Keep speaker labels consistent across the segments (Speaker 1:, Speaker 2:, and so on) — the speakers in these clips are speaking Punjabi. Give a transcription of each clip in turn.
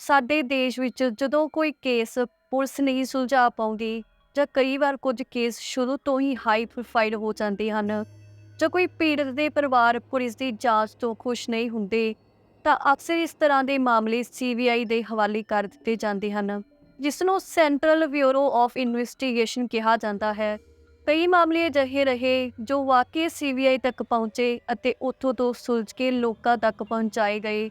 Speaker 1: ਸਾਡੇ ਦੇਸ਼ ਵਿੱਚ ਜਦੋਂ ਕੋਈ ਕੇਸ ਪੁਲਿਸ ਨਹੀਂ ਸੁਲਝਾ ਪਾਉਂਦੀ ਜਾਂ ਕਈ ਵਾਰ ਕੁਝ ਕੇਸ ਸ਼ੁਰੂ ਤੋਂ ਹੀ ਹਾਈ ਪ੍ਰੋਫਾਈਲ ਹੋ ਜਾਂਦੇ ਹਨ, ਜਾਂ ਕੋਈ ਪੀੜਤ ਦੇ ਪਰਿਵਾਰ ਪੁਲਿਸ ਦੀ ਜਾਂਚ ਤੋਂ ਖੁਸ਼ ਨਹੀਂ ਹੁੰਦੇ, ਤਾਂ ਅਕਸਰ ਇਸ ਤਰ੍ਹਾਂ ਦੇ ਮਾਮਲੇ ਸੀਬੀਆਈ ਦੇ ਹਵਾਲੇ ਕਰ ਦਿੱਤੇ ਜਾਂਦੇ ਹਨ ਜਿਸ ਨੂੰ ਸੈਂਟਰਲ ਬਿਊਰੋ ਆਫ ਇਨਵੈਸਟੀਗੇਸ਼ਨ ਕਿਹਾ ਜਾਂਦਾ ਹੈ। ਕਈ ਮਾਮਲੇ ਅਜਿਹੇ ਰਹੇ ਜੋ ਵਾਕਈ ਸੀਬੀਆਈ ਤੱਕ ਪਹੁੰਚੇ ਅਤੇ ਉੱਥੋਂ ਤੋਂ ਸੁਲਝ ਕੇ ਲੋਕਾਂ ਤੱਕ ਪਹੁੰਚਾਏ ਗਏ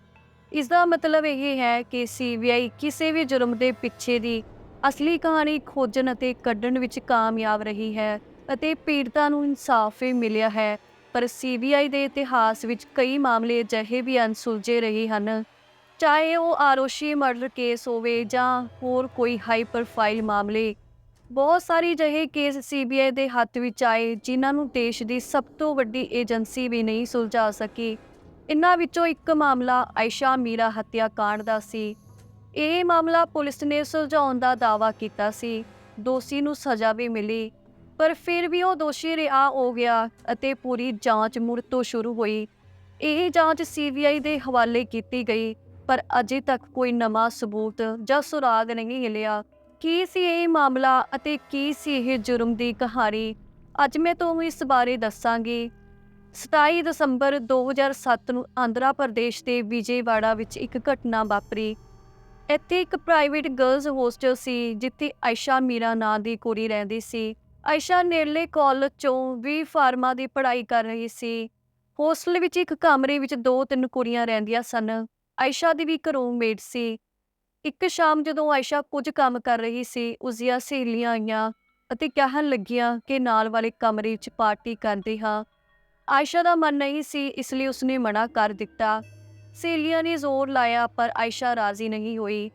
Speaker 1: ਇਸ ਦਾ ਮਤਲਬ ਇਹ ਹੈ ਕਿ ਸੀਬੀਆਈ ਕਿਸੇ ਵੀ ਜੁਰਮ ਦੇ ਪਿੱਛੇ ਦੀ ਅਸਲੀ ਕਹਾਣੀ ਖੋਜਣ ਅਤੇ ਕੱਢਣ ਵਿੱਚ ਕਾਮਯਾਬ ਰਹੀ ਹੈ ਅਤੇ ਪੀੜਤਾਂ ਨੂੰ ਇਨਸਾਫ ਵੀ ਮਿਲਿਆ ਹੈ। ਪਰ ਸੀਬੀਆਈ ਦੇ ਇਤਿਹਾਸ ਵਿੱਚ ਕਈ ਮਾਮਲੇ ਅਜਿਹੇ ਵੀ ਅਣਸੁਲਝੇ ਰਹੇ ਹਨ। ਚਾਹੇ ਉਹ ਆਰੋਸ਼ੀ ਮਰਡਰ ਕੇਸ ਹੋਵੇ ਜਾਂ ਹੋਰ ਕੋਈ ਹਾਈ ਪ੍ਰੋਫਾਈਲ ਮਾਮਲੇ, ਬਹੁਤ ਸਾਰੇ ਅਜਿਹੇ ਕੇਸ ਸੀਬੀਆਈ ਦੇ ਹੱਥ ਵਿੱਚ ਆਏ ਜਿਨ੍ਹਾਂ ਨੂੰ ਦੇਸ਼ ਦੀ ਸਭ ਤੋਂ ਵੱਡੀ ਏਜੰਸੀ ਵੀ ਨਹੀਂ ਸੁਲਝਾ ਸਕੀ। ਇਨ੍ਹਾਂ ਵਿੱਚੋਂ ਇੱਕ ਮਾਮਲਾ ਆਇਸ਼ਾ ਮੀਰਾ ਹੱਤਿਆ ਕਾਂਡ ਦਾ ਸੀ। ਇਹ ਮਾਮਲਾ ਪੁਲਿਸ ਨੇ ਸੁਲਝਾਉਣ ਦਾ ਦਾਅਵਾ ਕੀਤਾ ਸੀ। ਦੋਸ਼ੀ ਨੂੰ ਸਜ਼ਾ ਵੀ ਮਿਲੀ, ਪਰ ਫਿਰ ਵੀ ਉਹ ਦੋਸ਼ੀ ਰਿਹਾ ਹੋ ਗਿਆ ਅਤੇ ਪੂਰੀ ਜਾਂਚ ਮੁੜ ਤੋਂ ਸ਼ੁਰੂ ਹੋਈ। ਇਹ ਜਾਂਚ ਸੀਬੀਆਈ ਦੇ ਹਵਾਲੇ ਕੀਤੀ ਗਈ, ਪਰ ਅਜੇ ਤੱਕ ਕੋਈ ਨਵਾਂ ਸਬੂਤ ਜਾਂ ਸੁਰਾਗ ਨਹੀਂ ਮਿਲਿਆ। ਕੀ ਸੀ ਇਹ ਮਾਮਲਾ ਅਤੇ ਕੀ ਸੀ ਇਹ ਜੁਰਮ ਦੀ ਕਹਾਣੀ? ਅੱਜ ਮੈਂ ਤੁਹਾਨੂੰ ਇਸ ਬਾਰੇ ਦੱਸਾਂਗੀ। 27 ਦਸੰਬਰ 2007 ਨੂੰ ਆਂਧਰਾ ਪ੍ਰਦੇਸ਼ ਦੇ ਵਿਜੇਵਾੜਾ ਵਿੱਚ ਇੱਕ ਘਟਨਾ ਵਾਪਰੀ। ਇੱਥੇ ਇੱਕ ਪ੍ਰਾਈਵੇਟ ਗਰਲਜ਼ ਹੋਸਟਲ ਸੀ, ਜਿੱਥੇ ਆਇਸ਼ਾ ਮੀਰਾ ਨਾਂ ਦੀ ਕੁੜੀ ਰਹਿੰਦੀ ਸੀ। ਆਇਸ਼ਾ ਨੇੜਲੇ ਕਾਲਜ ਚੋਂ ਵੀ ਫਾਰਮਾ ਦੀ ਪੜ੍ਹਾਈ ਕਰ ਰਹੀ ਸੀ। ਹੋਸਟਲ ਵਿੱਚ ਇੱਕ ਕਮਰੇ ਵਿੱਚ ਦੋ ਤਿੰਨ ਕੁੜੀਆਂ ਰਹਿੰਦੀਆਂ ਸਨ। ਆਇਸ਼ਾ ਦੀ ਵੀ ਇੱਕ ਰੂਮਮੇਟ ਸੀ। ਇੱਕ ਸ਼ਾਮ ਜਦੋਂ ਆਇਸ਼ਾ ਕੁਝ ਕੰਮ ਕਰ ਰਹੀ ਸੀ, ਉਸ ਦੀਆਂ ਸਹੇਲੀਆਂ ਆਈਆਂ ਅਤੇ ਕਹਿਣ ਲੱਗੀਆਂ ਕਿ ਨਾਲ ਵਾਲੇ ਕਮਰੇ ਵਿੱਚ ਪਾਰਟੀ ਕਰਦੇ ਹਾਂ। ਆਇਸ਼ਾ ਦਾ ਮਨ ਨਹੀਂ ਸੀ, ਇਸ ਲਈ ਉਸਨੇ ਮਨਾ ਕਰ ਦਿੱਤਾ। ਸਹੇਲੀਆਂ ਨੇ ਜ਼ੋਰ ਲਾਇਆ, ਪਰ ਆਇਸ਼ਾ ਰਾਜ਼ੀ ਨਹੀਂ ਹੋਈ।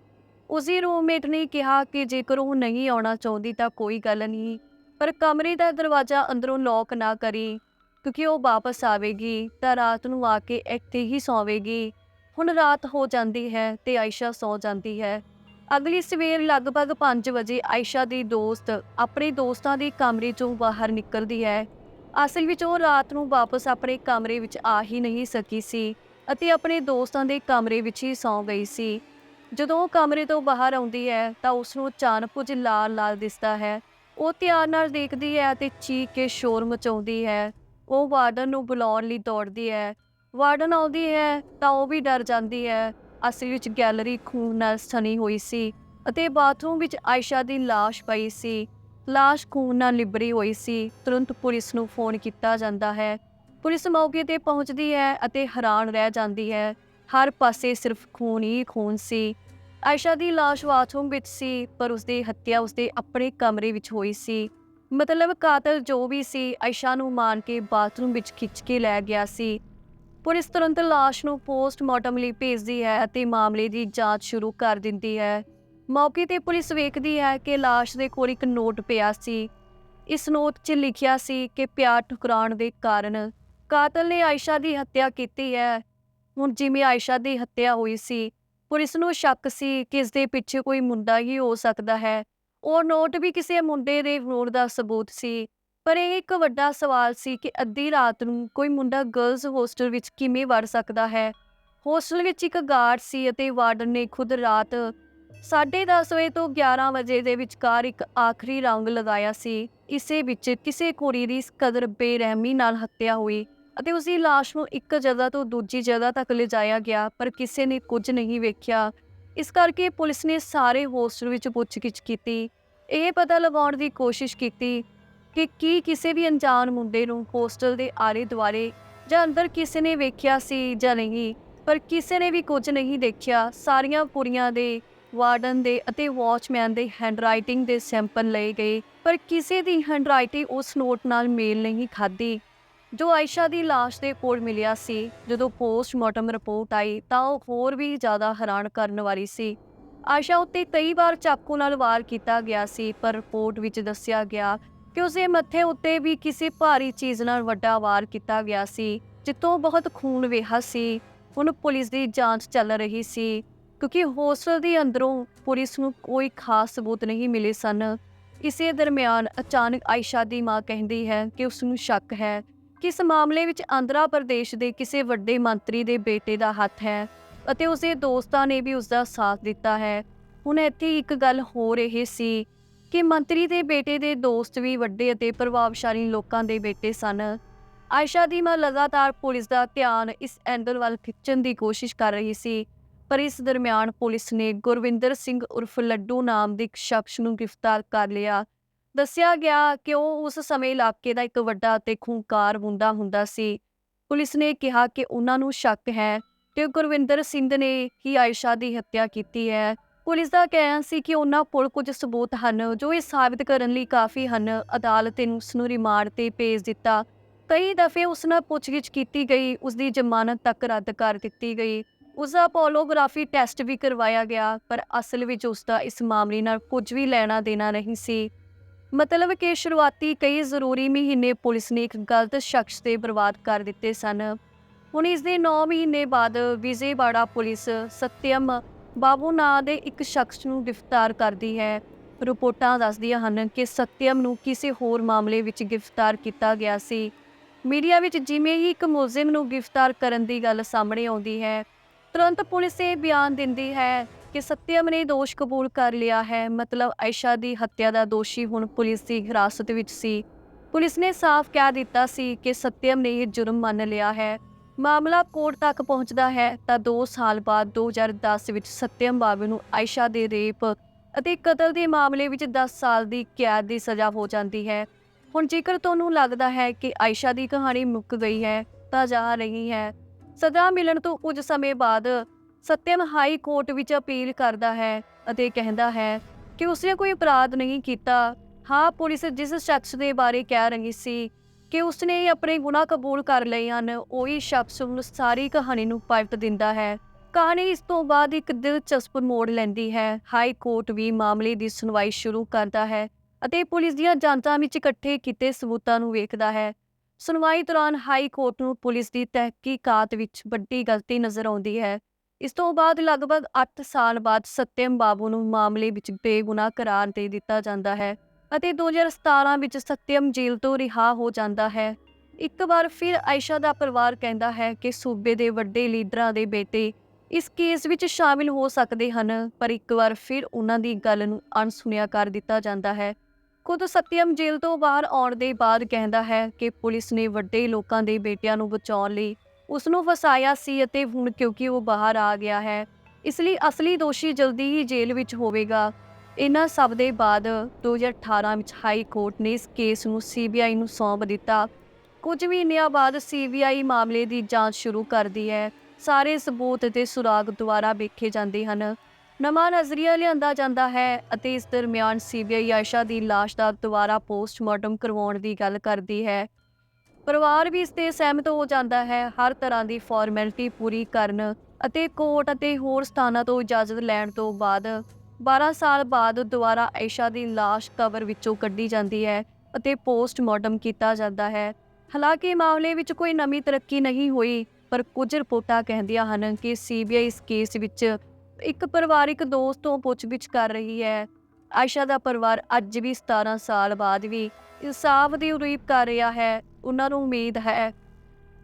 Speaker 1: ਉਸਦੀ ਰੂਮਮੇਟ ਨੇ ਕਿਹਾ ਕਿ ਜੇਕਰ ਉਹ ਨਹੀਂ ਆਉਣਾ ਚਾਹੁੰਦੀ ਤਾਂ ਕੋਈ ਗੱਲ ਨਹੀਂ, ਪਰ ਕਮਰੇ ਦਾ ਦਰਵਾਜ਼ਾ ਅੰਦਰੋਂ ਲੌਕ ਨਾ ਕਰੀ, ਕਿਉਂਕਿ ਉਹ ਵਾਪਸ ਆਵੇਗੀ, ਤਾਂ ਰਾਤ ਨੂੰ ਆ ਕੇ ਇੱਥੇ ਹੀ ਸੌਵੇਗੀ। ਹੁਣ ਰਾਤ ਹੋ ਜਾਂਦੀ ਹੈ ਤੇ ਆਇਸ਼ਾ ਸੌ ਜਾਂਦੀ ਹੈ। ਅਗਲੀ ਸਵੇਰ ਲਗਭਗ 5 ਵਜੇ ਆਇਸ਼ਾ ਦੀ ਦੋਸਤ ਆਪਣੇ ਦੋਸਤਾਂ ਦੇ ਕਮਰੇ ਚੋਂ ਬਾਹਰ ਨਿਕਲਦੀ ਹੈ। ਅਸਲ ਵਿੱਚ ਉਹ ਰਾਤ ਨੂੰ ਵਾਪਸ ਆਪਣੇ ਕਮਰੇ ਵਿੱਚ ਆ ਹੀ ਨਹੀਂ ਸਕੀ ਸੀ ਅਤੇ ਆਪਣੇ ਦੋਸਤਾਂ ਦੇ ਕਮਰੇ ਵਿੱਚ ਹੀ ਸੌਂ ਗਈ ਸੀ। ਜਦੋਂ ਉਹ ਕਮਰੇ ਤੋਂ ਬਾਹਰ ਆਉਂਦੀ ਹੈ ਤਾਂ ਉਸ ਨੂੰ ਅਚਾਨਕ ਕੁਝ ਲਾਲ ਲਾਲ ਦਿਸਦਾ ਹੈ। ਉਹ ਧਿਆਨ ਨਾਲ ਦੇਖਦੀ ਹੈ ਅਤੇ ਚੀਕ ਕੇ ਸ਼ੋਰ ਮਚਾਉਂਦੀ ਹੈ। ਉਹ ਵਾਰਡਨ ਨੂੰ ਬੁਲਾਉਣ ਲਈ ਦੌੜਦੀ ਹੈ। ਵਾਰਡਨ ਆਉਂਦੀ ਹੈ ਤਾਂ ਉਹ ਵੀ ਡਰ ਜਾਂਦੀ ਹੈ। ਅਸਲ ਵਿੱਚ ਗੈਲਰੀ ਖੂਨ ਨਾਲ ਸਣੀ ਹੋਈ ਸੀ ਅਤੇ ਬਾਥਰੂਮ ਵਿੱਚ ਆਇਸ਼ਾ ਦੀ ਲਾਸ਼ ਪਈ ਸੀ। ਲਾਸ਼ ਖੂਨ ਨਾਲ ਲਿਬੜੀ ਹੋਈ ਸੀ। ਤੁਰੰਤ ਪੁਲਿਸ ਨੂੰ ਫੋਨ ਕੀਤਾ ਜਾਂਦਾ ਹੈ। ਪੁਲਿਸ ਮੌਕੇ ਤੇ ਪਹੁੰਚਦੀ ਹੈ ਅਤੇ ਹੈਰਾਨ ਰਹਿ ਜਾਂਦੀ ਹੈ। ਹਰ ਪਾਸੇ ਸਿਰਫ ਖੂਨ ਹੀ ਖੂਨ ਸੀ। ਆਇਸ਼ਾ ਦੀ ਲਾਸ਼ ਬਾਥਰੂਮ ਵਿੱਚ ਸੀ, ਪਰ ਉਸਦੀ ਹੱਤਿਆ ਉਸਦੇ ਆਪਣੇ ਕਮਰੇ ਵਿੱਚ ਹੋਈ ਸੀ। ਮਤਲਬ ਕਾਤਲ ਜੋ ਵੀ ਸੀ, ਆਇਸ਼ਾ ਨੂੰ ਮਾਰ ਕੇ ਬਾਥਰੂਮ ਵਿੱਚ ਖਿੱਚ ਕੇ ਲੈ ਗਿਆ ਸੀ। ਪੁਲਿਸ ਤੁਰੰਤ ਲਾਸ਼ ਨੂੰ ਪੋਸਟਮਾਰਟਮ ਲਈ ਭੇਜਦੀ ਹੈ ਅਤੇ ਮਾਮਲੇ ਦੀ ਜਾਂਚ ਸ਼ੁਰੂ ਕਰ ਦਿੰਦੀ ਹੈ। ਮੌਕੇ ਤੇ ਪੁਲਿਸ ਵੇਖਦੀ ਹੈ ਕਿ ਲਾਸ਼ ਦੇ ਕੋਲ ਇੱਕ ਨੋਟ ਪਿਆ ਸੀ। ਇਸ ਨੋਟ 'ਚ ਲਿਖਿਆ ਸੀ ਕਿ ਪਿਆਰ ਠੁਕਰਾਉਣ ਦੇ ਕਾਰਨ ਕਾਤਲ ਨੇ ਆਇਸ਼ਾ ਦੀ ਹੱਤਿਆ ਕੀਤੀ ਹੈ। ਹੁਣ ਜਿਵੇਂ ਆਇਸ਼ਾ ਦੀ ਹੱਤਿਆ ਹੋਈ ਸੀ, ਪੁਲਿਸ ਨੂੰ ਸ਼ੱਕ ਸੀ ਕਿ ਇਸ ਦੇ ਪਿੱਛੇ ਕੋਈ ਮੁੰਡਾ ਹੀ ਹੋ ਸਕਦਾ ਹੈ। ਉਹ ਨੋਟ ਵੀ ਕਿਸੇ ਮੁੰਡੇ ਦੇ ਹੋਣ ਦਾ ਸਬੂਤ ਸੀ। ਪਰ ਇਹ ਇੱਕ ਵੱਡਾ ਸਵਾਲ ਸੀ ਕਿ ਅੱਧੀ ਰਾਤ ਨੂੰ ਕੋਈ ਮੁੰਡਾ ਗਰਲਜ਼ ਹੋਸਟਲ ਵਿੱਚ ਕਿਵੇਂ ਵੜ ਸਕਦਾ ਹੈ? ਹੋਸਟਲ ਵਿੱਚ ਇੱਕ ਗਾਰਡ ਸੀ ਅਤੇ ਵਾਰਡਨ ਨੇ ਖੁਦ ਰਾਤ 10:30 ਵਜੇ ਤੋਂ 11 ਵਜੇ ਦੇ ਵਿਚਕਾਰ ਇੱਕ ਆਖਰੀ ਰੰਗ ਲਗਾਇਆ ਸੀ। ਇਸੇ ਵਿੱਚ ਕਿਸੇ ਕੁੜੀ ਦੀ ਇਸ ਕਦਰ ਬੇਰਹਿਮੀ ਨਾਲ ਹੱਤਿਆ ਹੋਈ ਅਤੇ ਉਸ ਦੀ ਲਾਸ਼ ਨੂੰ ਇੱਕ ਜਗ੍ਹਾ ਤੋਂ ਦੂਜੀ ਜਗ੍ਹਾ ਤੱਕ ਲਿਜਾਇਆ ਗਿਆ, ਪਰ ਕਿਸੇ ਨੇ ਕੁਝ ਨਹੀਂ ਵੇਖਿਆ। ਇਸ ਕਰਕੇ ਪੁਲਿਸ ਨੇ ਸਾਰੇ ਹੋਸਟਲ ਵਿੱਚ ਪੁੱਛਗਿੱਛ ਕੀਤੀ। ਇਹ ਪਤਾ ਲਗਾਉਣ ਦੀ ਕੋਸ਼ਿਸ਼ ਕੀਤੀ ਕਿ ਕੀ ਕਿਸੇ ਵੀ ਅਣਜਾਣ ਮੁੰਡੇ ਨੂੰ ਹੋਸਟਲ ਦੇ ਆਲੇ ਦੁਆਲੇ ਜਾਂ ਅੰਦਰ ਕਿਸੇ ਨੇ ਵੇਖਿਆ ਸੀ ਜਾਂ ਨਹੀਂ, ਪਰ ਕਿਸੇ ਨੇ ਵੀ ਕੁਝ ਨਹੀਂ ਦੇਖਿਆ। ਸਾਰੀਆਂ ਕੁੜੀਆਂ ਦੇ ਵਾਰਡਨ ਦੇ ਅਤੇ ਵਾਚਮੈਨ ਦੇ ਹੈਂਡਰਾਈਟਿੰਗ ਦੇ ਸੈਂਪਲ ਲਏ ਗਏ, ਪਰ ਕਿਸੇ ਦੀ ਹੈਂਡਰਾਈਟਿੰਗ ਉਸ ਨੋਟ ਨਾਲ ਮੇਲ ਨਹੀਂ ਖਾਦੀ ਜੋ ਆਇਸ਼ਾ ਦੀ ਲਾਸ਼ ਦੇ ਕੋਲ ਮਿਲਿਆ ਸੀ, ਜਦੋਂ ਪੋਸਟਮਾਰਟਮ ਰਿਪੋਰਟ ਆਈ, ਤਾਂ ਉਹ ਹੋਰ ਵੀ ਜ਼ਿਆਦਾ ਹੈਰਾਨ ਕਰਨ ਵਾਲੀ ਸੀ। ਆਇਸ਼ਾ ਉੱਤੇ ਕਈ ਵਾਰ ਚਾਕੂ ਨਾਲ ਵਾਰ ਕੀਤਾ ਗਿਆ ਸੀ, ਪਰ ਰਿਪੋਰਟ ਵਿੱਚ ਦੱਸਿਆ ਗਿਆ ਕਿ ਉਸਦੇ ਮੱਥੇ ਉੱਤੇ ਵੀ ਕਿਸੇ ਭਾਰੀ ਚੀਜ਼ ਨਾਲ ਵੱਡਾ ਵਾਰ ਕੀਤਾ ਗਿਆ ਸੀ, ਜਿੱਤੋਂ ਬਹੁਤ ਖੂਨ ਵਹਿਆ ਸੀ। ਹੁਣ ਪੁਲਿਸ ਦੀ ਜਾਂਚ ਚੱਲ ਰਹੀ ਸੀ। ਕਿਉਂਕਿ ਹੋਸਟਲ ਦੇ ਅੰਦਰੋਂ ਪੁਲਿਸ ਨੂੰ ਕੋਈ ਖਾਸ ਸਬੂਤ ਨਹੀਂ ਮਿਲੇ ਸਨ। ਇਸੇ ਦਰਮਿਆਨ ਅਚਾਨਕ ਆਇਸ਼ਾ ਦੀ ਮਾਂ ਕਹਿੰਦੀ ਹੈ ਕਿ ਉਸ ਨੂੰ ਸ਼ੱਕ ਹੈ ਕਿ ਇਸ ਮਾਮਲੇ ਵਿੱਚ ਆਂਧਰਾ ਪ੍ਰਦੇਸ਼ ਦੇ ਕਿਸੇ ਵੱਡੇ ਮੰਤਰੀ ਦੇ ਬੇਟੇ ਦਾ ਹੱਥ ਹੈ ਅਤੇ ਉਸਦੇ ਦੋਸਤਾਂ ਨੇ ਵੀ ਉਸ ਦਾ ਸਾਥ ਦਿੱਤਾ ਹੈ। ਹੁਣ ਇੱਥੇ ਇੱਕ ਗੱਲ ਹੋ ਰਹੀ ਸੀ ਕਿ ਮੰਤਰੀ ਦੇ ਬੇਟੇ ਦੇ ਦੋਸਤ ਵੀ ਵੱਡੇ ਅਤੇ ਪ੍ਰਭਾਵਸ਼ਾਲੀ ਲੋਕਾਂ ਦੇ ਬੇਟੇ ਸਨ। ਆਇਸ਼ਾ ਦੀ ਮਾਂ ਲਗਾਤਾਰ ਪੁਲਿਸ ਦਾ ਧਿਆਨ ਇਸ ਐਂਗਲ ਵੱਲ ਖਿੱਚਣ ਦੀ ਕੋਸ਼ਿਸ਼ ਕਰ ਰਹੀ ਸੀ ਪਰ ਇਸ ਦਰਮਿਆਨ ਪੁਲਿਸ ਨੇ ਗੁਰਵਿੰਦਰ ਸਿੰਘ ਉਰਫ ਲੱਡੂ ਨਾਮ ਦੇ ਇੱਕ ਸ਼ਖਸ ਨੂੰ ਗ੍ਰਿਫਤਾਰ ਕਰ ਲਿਆ। ਦੱਸਿਆ ਗਿਆ ਕਿ ਉਹ ਉਸ ਸਮੇਂ ਇਲਾਕੇ ਦਾ ਇੱਕ ਵੱਡਾ ਅਤੇ ਖੂੰਕਾਰ ਮੁੰਡਾ ਹੁੰਦਾ ਸੀ। ਪੁਲਿਸ ਨੇ ਕਿਹਾ ਕਿ ਉਹਨਾਂ ਨੂੰ ਸ਼ੱਕ ਹੈ ਕਿ ਗੁਰਵਿੰਦਰ ਸਿੰਘ ਨੇ ਹੀ ਆਇਸ਼ਾ ਦੀ ਹੱਤਿਆ ਕੀਤੀ ਹੈ। ਪੁਲਿਸ ਦਾ ਕਹਿਣਾ ਸੀ ਕਿ ਉਹਨਾਂ ਕੋਲ ਕੁਝ ਸਬੂਤ ਹਨ ਜੋ ਇਹ ਸਾਬਿਤ ਕਰਨ ਲਈ ਕਾਫੀ ਹਨ। ਅਦਾਲਤ ਨੇ ਉਸ ਨੂੰ ਰਿਮਾਂਡ ਤੇ ਭੇਜ ਦਿੱਤਾ। ਕਈ ਦਫੇ ਉਸ ਨਾਲ ਪੁੱਛਗਿੱਛ ਕੀਤੀ ਗਈ। ਉਸ ਦੀ ਜ਼ਮਾਨਤ ਤੱਕ ਰੱਦ ਕਰ ਦਿੱਤੀ ਗਈ। ਉਸਦਾ ਪੋਲੋਗ੍ਰਾਫੀ ਟੈਸਟ ਵੀ ਕਰਵਾਇਆ ਗਿਆ, ਪਰ ਅਸਲ ਵਿੱਚ ਉਸਦਾ ਇਸ ਮਾਮਲੇ ਨਾਲ ਕੁਝ ਵੀ ਲੈਣਾ ਦੇਣਾ ਨਹੀਂ ਸੀ। ਮਤਲਬ ਕਿ ਸ਼ੁਰੂਆਤੀ ਕਈ ਜ਼ਰੂਰੀ ਮਹੀਨੇ ਪੁਲਿਸ ਨੇ ਇੱਕ ਗਲਤ ਸ਼ਖਸ ਤੇ ਬਰਬਾਦ ਕਰ ਦਿੱਤੇ ਸਨ। ਹੁਣ ਇਸ ਦੇ 9 ਮਹੀਨੇ ਬਾਅਦ ਵਿਜੇਵਾੜਾ ਪੁਲਿਸ ਸਤਿਅਮ ਬਾਬੂ ਨਾਂ ਦੇ ਇੱਕ ਸ਼ਖਸ ਨੂੰ ਗ੍ਰਿਫਤਾਰ ਕਰਦੀ ਹੈ। ਰਿਪੋਰਟਾਂ ਦੱਸਦੀਆਂ ਹਨ ਕਿ ਸਤਿਅਮ ਨੂੰ ਕਿਸੇ ਹੋਰ ਮਾਮਲੇ ਵਿੱਚ ਗ੍ਰਿਫਤਾਰ ਕੀਤਾ ਗਿਆ ਸੀ। ਮੀਡੀਆ ਵਿੱਚ ਜਿਵੇਂ ਹੀ ਇੱਕ ਮੁਲਜ਼ਮ ਨੂੰ ਗ੍ਰਿਫਤਾਰ ਕਰਨ ਦੀ ਗੱਲ ਸਾਹਮਣੇ ਆਉਂਦੀ ਹੈ ਤੁਰੰਤ ਪੁਲਿਸ ਇਹ ਬਿਆਨ ਦਿੰਦੀ ਹੈ ਕਿ ਸਤਿਅਮ ਨੇ ਦੋਸ਼ ਕਬੂਲ ਕਰ ਲਿਆ ਹੈ। ਮਤਲਬ ਆਇਸ਼ਾ ਦੀ ਹੱਤਿਆ ਦਾ ਦੋਸ਼ੀ ਹੁਣ ਪੁਲਿਸ ਦੀ ਹਿਰਾਸਤ ਵਿੱਚ ਸੀ। ਪੁਲਿਸ ਨੇ ਸਾਫ਼ ਕਹਿ ਦਿੱਤਾ ਸੀ ਕਿ ਸਤਿਅਮ ਨੇ ਇਹ ਜੁਰਮ ਮੰਨ ਲਿਆ ਹੈ। ਮਾਮਲਾ ਕੋਰਟ ਤੱਕ ਪਹੁੰਚਦਾ ਹੈ ਤਾਂ 2 ਸਾਲ ਬਾਅਦ 2010 ਵਿੱਚ ਸਤਿਅਮ ਬਾਬੂ ਨੂੰ ਆਇਸ਼ਾ ਦੇ ਰੇਪ ਅਤੇ ਕਤਲ ਦੇ ਮਾਮਲੇ ਵਿੱਚ 10 ਸਾਲ ਦੀ ਕੈਦ ਦੀ ਸਜ਼ਾ ਹੋ ਜਾਂਦੀ ਹੈ। ਹੁਣ ਜੇਕਰ ਤੁਹਾਨੂੰ ਲੱਗਦਾ ਹੈ ਕਿ ਆਇਸ਼ਾ ਦੀ ਕਹਾਣੀ ਮੁੱਕ ਗਈ ਹੈ ਤਾਂ ਜਾ ਰਹੀ ਹੈ। ਸਜ਼ਾ ਮਿਲਣ ਤੋਂ ਕੁਝ ਸਮੇਂ ਬਾਅਦ ਸਤਿਅਮ ਹਾਈ ਕੋਰਟ ਵਿੱਚ ਅਪੀਲ ਕਰਦਾ ਹੈ ਅਤੇ ਕਹਿੰਦਾ ਹੈ ਕਿ ਉਸਨੇ ਕੋਈ ਅਪਰਾਧ ਨਹੀਂ ਕੀਤਾ। ਹਾਂ, ਪੁਲਿਸ ਜਿਸ ਸ਼ਖਸ ਦੇ ਬਾਰੇ ਕਹਿ ਰਹੀ ਸੀ ਕਿ ਉਸਨੇ ਆਪਣੇ ਗੁਨਾਹ ਕਬੂਲ ਕਰ ਲਏ ਹਨ, ਉਹੀ ਸ਼ਖਸ ਹੁਣ ਸਾਰੀ ਕਹਾਣੀ ਨੂੰ ਪਲਟ ਦਿੰਦਾ ਹੈ। ਕਹਾਣੀ ਇਸ ਤੋਂ ਬਾਅਦ ਇੱਕ ਦਿਲਚਸਪ ਮੋੜ ਲੈਂਦੀ ਹੈ। ਹਾਈ ਕੋਰਟ ਵੀ ਮਾਮਲੇ ਦੀ ਸੁਣਵਾਈ ਸ਼ੁਰੂ ਕਰਦਾ ਹੈ ਅਤੇ ਪੁਲਿਸ ਦੀਆਂ ਜਾਂਚਾਂ ਵਿੱਚ ਇਕੱਠੇ ਕੀਤੇ ਸਬੂਤਾਂ ਨੂੰ ਵੇਖਦਾ ਹੈ। ਸੁਣਵਾਈ ਦੌਰਾਨ ਹਾਈ ਕੋਰਟ ਨੂੰ ਪੁਲਿਸ ਦੀ ਤਹਿਕੀਕਾਤ ਵਿੱਚ ਵੱਡੀ ਗਲਤੀ ਨਜ਼ਰ ਆਉਂਦੀ ਹੈ। ਇਸ ਤੋਂ ਬਾਅਦ ਲਗਭਗ 8 ਸਾਲ ਬਾਅਦ ਸਤਿਅਮ ਬਾਬੂ ਨੂੰ ਮਾਮਲੇ ਵਿੱਚ ਬੇਗੁਨਾਹ ਕਰਾਰ ਦੇ ਦਿੱਤਾ ਜਾਂਦਾ ਹੈ ਅਤੇ 2017 ਵਿੱਚ ਸਤਿਅਮ ਜੇਲ੍ਹ ਤੋਂ ਰਿਹਾ ਹੋ ਜਾਂਦਾ ਹੈ। ਇੱਕ ਵਾਰ ਫਿਰ ਆਇਸ਼ਾ ਦਾ ਪਰਿਵਾਰ ਕਹਿੰਦਾ ਹੈ ਕਿ ਸੂਬੇ ਦੇ ਵੱਡੇ ਲੀਡਰਾਂ ਦੇ ਬੇਟੇ ਇਸ ਕੇਸ ਵਿੱਚ ਸ਼ਾਮਿਲ ਹੋ ਸਕਦੇ ਹਨ, ਪਰ ਇੱਕ ਵਾਰ ਫਿਰ ਉਹਨਾਂ ਦੀ ਗੱਲ ਨੂੰ ਅਣਸੁਣਿਆ ਕਰ ਦਿੱਤਾ ਜਾਂਦਾ ਹੈ। ਖੁਦ ਸਤਿਅਮ ਜੇਲ੍ਹ ਤੋਂ ਬਾਹਰ ਆਉਣ ਦੇ ਬਾਅਦ ਕਹਿੰਦਾ ਹੈ ਕਿ ਪੁਲਿਸ ਨੇ ਵੱਡੇ ਲੋਕਾਂ ਦੇ ਬੇਟਿਆਂ ਨੂੰ ਬਚਾਉਣ ਲਈ ਉਸ ਨੂੰ ਫਸਾਇਆ ਸੀ ਅਤੇ ਹੁਣ ਕਿਉਂਕਿ ਉਹ ਬਾਹਰ ਆ ਗਿਆ ਹੈ, ਇਸ ਲਈ ਅਸਲੀ ਦੋਸ਼ੀ ਜਲਦੀ ਹੀ ਜੇਲ੍ਹ ਵਿੱਚ ਹੋਵੇਗਾ। ਇਹਨਾਂ ਸਭ ਦੇ ਬਾਅਦ 2018 ਵਿੱਚ ਹਾਈ ਕੋਰਟ ਨੇ ਇਸ ਕੇਸ ਨੂੰ ਸੀਬੀਆਈ ਨੂੰ ਸੌਂਪ ਦਿੱਤਾ। ਕੁਝ ਮਹੀਨਿਆਂ ਬਾਅਦ ਸੀਬੀਆਈ ਮਾਮਲੇ ਦੀ ਜਾਂਚ ਸ਼ੁਰੂ ਕਰਦੀ ਹੈ। ਸਾਰੇ ਸਬੂਤ ਅਤੇ ਸੁਰਾਗ ਦੁਆਰਾ ਵੇਖੇ ਜਾਂਦੇ ਹਨ। ਨਵਾਂ ਨਜ਼ਰੀਆ ਲਿਆਂਦਾ ਜਾਂਦਾ ਹੈ ਅਤੇ ਇਸ ਦਰਮਿਆਨ ਸੀਬੀਆਈ ਆਇਸ਼ਾ ਦੀ ਲਾਸ਼ ਦਾ ਦੁਬਾਰਾ ਪੋਸਟਮਾਰਟਮ ਕਰਵਾਉਣ ਦੀ ਗੱਲ ਕਰਦੀ ਹੈ। ਪਰਿਵਾਰ ਵੀ ਇਸ ਤੇ ਸਹਿਮਤ ਹੋ ਜਾਂਦਾ ਹੈ। ਹਰ ਤਰ੍ਹਾਂ ਦੀ ਫਾਰਮੈਲਿਟੀ ਪੂਰੀ ਕਰਨ ਅਤੇ ਕੋਰਟ ਅਤੇ ਹੋਰ ਸਥਾਨਾਂ ਤੋਂ ਇਜਾਜ਼ਤ ਲੈਣ ਤੋਂ ਬਾਅਦ 12 ਸਾਲ ਬਾਅਦ ਦੁਬਾਰਾ ਆਇਸ਼ਾ ਦੀ ਲਾਸ਼ ਕਬਰ ਵਿੱਚੋਂ ਕੱਢੀ ਜਾਂਦੀ ਹੈ ਅਤੇ ਪੋਸਟਮਾਰਟਮ ਕੀਤਾ ਜਾਂਦਾ ਹੈ। ਹਾਲਾਂਕਿ ਮਾਮਲੇ ਵਿੱਚ ਕੋਈ ਨਵੀਂ ਤਰੱਕੀ ਨਹੀਂ ਹੋਈ, ਪਰ ਕੁਝ ਰਿਪੋਰਟਾਂ ਕਹਿੰਦੀਆਂ ਹਨ ਕਿ ਸੀਬੀਆਈ ਇਸ ਕੇਸ ਵਿੱਚ ਇੱਕ ਪਰਿਵਾਰਿਕ ਦੋਸਤ ਤੋਂ ਪੁੱਛਗਿੱਛ ਕਰ ਰਹੀ ਹੈ। ਆਇਸ਼ਾ ਦਾ ਪਰਿਵਾਰ ਅੱਜ ਵੀ 17 ਸਾਲ ਬਾਅਦ ਵੀ ਇਨਸਾਫ ਦੀ ਉਮੀਦ ਕਰ ਰਿਹਾ ਹੈ। ਉਹਨਾਂ ਨੂੰ ਉਮੀਦ ਹੈ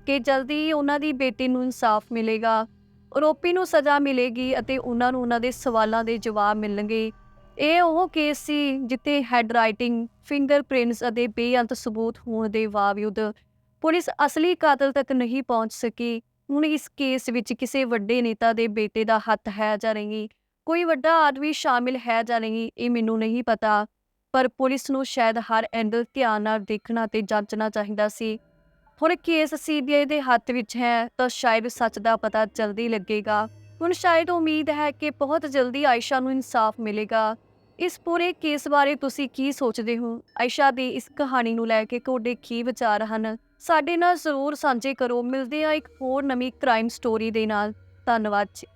Speaker 1: ਕਿ ਜਲਦੀ ਹੀ ਉਹਨਾਂ ਦੀ ਬੇਟੀ ਨੂੰ ਇਨਸਾਫ ਮਿਲੇਗਾ। ਆਰੋਪੀ ਨੂੰ ਸਜ਼ਾ ਮਿਲੇਗੀ ਅਤੇ ਉਹਨਾਂ ਨੂੰ ਉਹਨਾਂ ਦੇ ਸਵਾਲਾਂ ਦੇ ਜਵਾਬ ਮਿਲਣਗੇ। ਇਹ ਉਹ ਕੇਸ ਸੀ ਜਿੱਥੇ ਹੈਡ ਰਾਈਟਿੰਗ, ਫਿੰਗਰਪ੍ਰਿੰਟਸ ਅਤੇ ਬੇਅੰਤ ਸਬੂਤ ਹੋਣ ਦੇ ਬਾਵਜੂਦ ਪੁਲਿਸ ਅਸਲੀ ਕਾਤਲ ਤੱਕ ਨਹੀਂ ਪਹੁੰਚ ਸਕੀ। ਹੁਣ ਇਸ ਕੇਸ ਵਿੱਚ ਕਿਸੇ ਵੱਡੇ ਨੇਤਾ ਦੇ ਬੇਟੇ ਦਾ ਹੱਥ ਹੈ ਜਾਂ ਨਹੀਂ, ਕੋਈ ਵੱਡਾ ਆਦਮੀ ਸ਼ਾਮਿਲ ਹੈ ਜਾਂ ਨਹੀਂ, ਇਹ ਮੈਨੂੰ ਨਹੀਂ ਪਤਾ। ਪਰ ਪੁਲਿਸ ਨੂੰ ਸ਼ਾਇਦ ਹਰ ਐਂਗਲ ਧਿਆਨ ਨਾਲ ਦੇਖਣਾ ਤੇ ਜਾਂਚਣਾ ਚਾਹੀਦਾ ਸੀ। ਹੁਣ ਕੇਸ ਸੀਬੀਆਈ ਦੇ ਹੱਥ ਵਿੱਚ ਹੈ, ਤਾਂ ਸ਼ਾਇਦ ਸੱਚ ਦਾ ਪਤਾ ਜਲਦੀ ਲੱਗੇਗਾ। ਹੁਣ ਸ਼ਾਇਦ ਉਮੀਦ ਹੈ ਕਿ ਬਹੁਤ ਜਲਦੀ ਆਇਸ਼ਾ ਨੂੰ ਇਨਸਾਫ ਮਿਲੇਗਾ। ਇਸ ਪੂਰੇ ਕੇਸ ਬਾਰੇ ਤੁਸੀਂ ਕੀ ਸੋਚਦੇ ਹੋ? ਆਇਸ਼ਾ ਦੀ ਇਸ ਕਹਾਣੀ ਨੂੰ ਲੈ ਕੇ ਤੁਹਾਡੇ ਕੀ ਵਿਚਾਰ ਹਨ? ਸਾਡੇ ਨਾਲ ਜ਼ਰੂਰ ਸਾਂਝੇ ਕਰੋ। ਮਿਲਦੇ ਆ ਇੱਕ ਹੋਰ ਨਵੀਂ ਕ੍ਰਾਈਮ ਸਟੋਰੀ ਦੇ ਨਾਲ। ਧੰਨਵਾਦ ਜੀ।